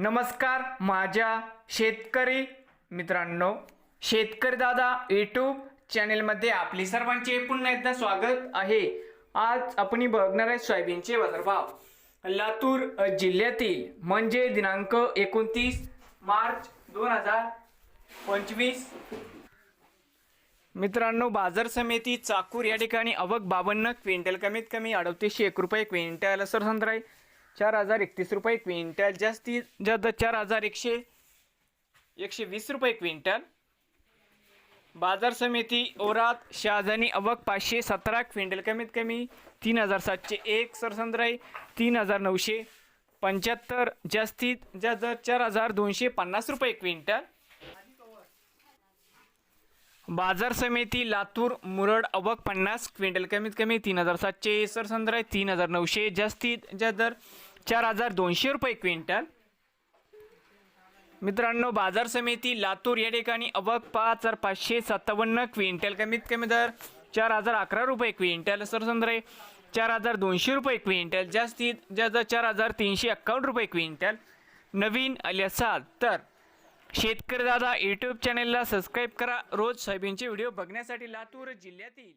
नमस्कार माझ्या शेतकरी मित्रांनो शेतकरी दादा यूट्यूब चॅनेलमध्ये आपले सर्वांचे पुन्हा एकदा स्वागत आहे. आज आपण बघणार आहे सोयाबीनचे बाजारभाव. लातूर जिल्ह्यातील म्हणजे दिनांक एकोणतीस मार्च दोन हजार पंचवीस. मित्रांनो बाजार समिती चाकूर या ठिकाणी अवक बावन्न क्विंटल कमीत कमी अडतीसशे एक रुपये क्विंटल सर संत्रा चार हजार एकतीस रुपये क्विंटल जास्तीत जास्त चार हजार एकशे एकशे वीस रुपये क्विंटल. बाजार समिती ओरात शहाजानी अवक पाचशे सतरा क्विंटल कमीत कमी तीन हजार सातशे एक सरसंद्राई तीन हजार नऊशे पंच्याहत्तर जास्तीत जास्त चार हजार दोनशे पन्नास रुपये क्विंटल. बाजार समिती लातूर मुरड अवक पन्नास क्विंटल कमीत कमी तीन हजार सातशे सरसंद्राई तीन हजार नऊशे जास्तीत जास्त दर चार हजार दोनशे रुपये क्विंटल. मित्रांनो बाजार समिती लातूर या ठिकाणी अवक पाच हजार पाचशे सत्तावन्न क्विंटल. कमीत कमी दर चार हजार अकरा रुपये क्विंटल. सरसंद्रे चार हजार दोनशे रुपये क्विंटल. जास्तीत जास्त चार हजार तीनशे एक्कावन्न रुपये क्विंटल. नवीन आले असाल तर शेतकरी दादा यूट्यूब चॅनेलला सबस्क्राईब करा. रोज सोयाबीनचे व्हिडिओ बघण्यासाठी लातूर जिल्ह्यातील